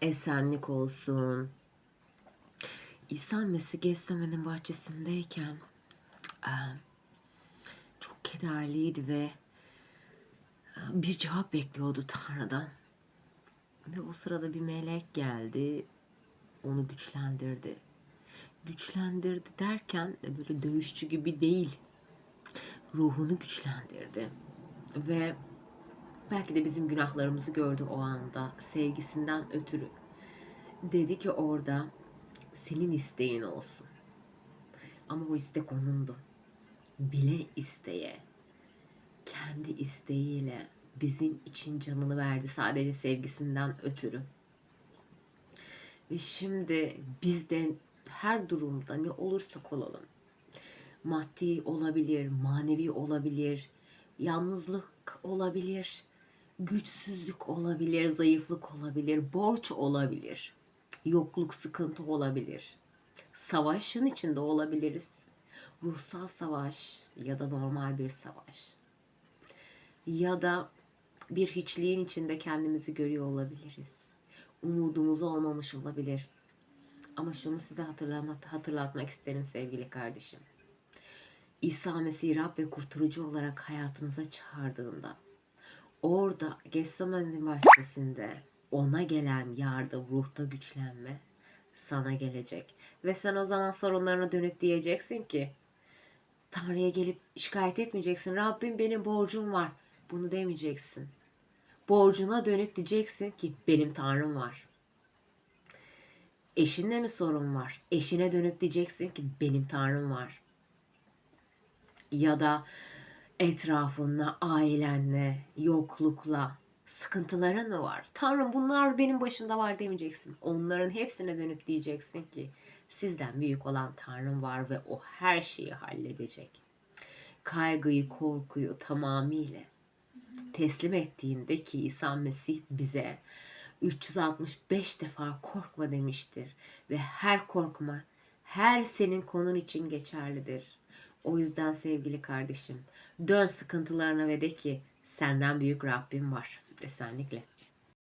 esenlik olsun. İsa Mesih Gethsemane bahçesindeyken e, çok kederliydi ve e, bir cevap bekliyordu Tanrı'dan. Ve o sırada bir melek geldi, onu güçlendirdi. Güçlendirdi derken böyle dövüşçü gibi değil, ruhunu güçlendirdi. Ve belki de bizim günahlarımızı gördü o anda sevgisinden ötürü. Dedi ki orada senin isteğin olsun. Ama o istek onundu. Bile isteye, kendi isteğiyle bizim için canını verdi sadece sevgisinden ötürü. Ve şimdi biz de her durumda ne olursak olalım, maddi olabilir, manevi olabilir, yalnızlık olabilir, güçsüzlük olabilir, zayıflık olabilir, borç olabilir, yokluk, sıkıntı olabilir. Savaşın içinde olabiliriz. Ruhsal savaş ya da normal bir savaş. Ya da bir hiçliğin içinde kendimizi görüyor olabiliriz. Umudumuz olmamış olabilir. Ama şunu size hatırlatmak isterim sevgili kardeşim. İsa Mesih Rab ve kurtarıcı olarak hayatınıza çağırdığında orada Gethsemane bahçesinde ona gelen yardım, ruhta güçlenme sana gelecek. Ve sen o zaman sorunlarına dönüp diyeceksin ki Tanrı'ya gelip şikayet etmeyeceksin. Rabbim benim borcum var. Bunu demeyeceksin. Borcuna dönüp diyeceksin ki benim Tanrım var. Eşinle mi sorun var? Eşine dönüp diyeceksin ki benim Tanrım var. Ya da etrafınla, ailenle, yoklukla, sıkıntıların mı var? Tanrım bunlar benim başımda var demeyeceksin. Onların hepsine dönüp diyeceksin ki sizden büyük olan Tanrım var ve o her şeyi halledecek. Kaygıyı, korkuyu tamamıyla teslim ettiğinde ki İsa Mesih bize 365 defa korkma demiştir ve her korkma her senin konun için geçerlidir. O yüzden sevgili kardeşim dön sıkıntılarına ve de ki senden büyük Rabbim var. Esenlikle.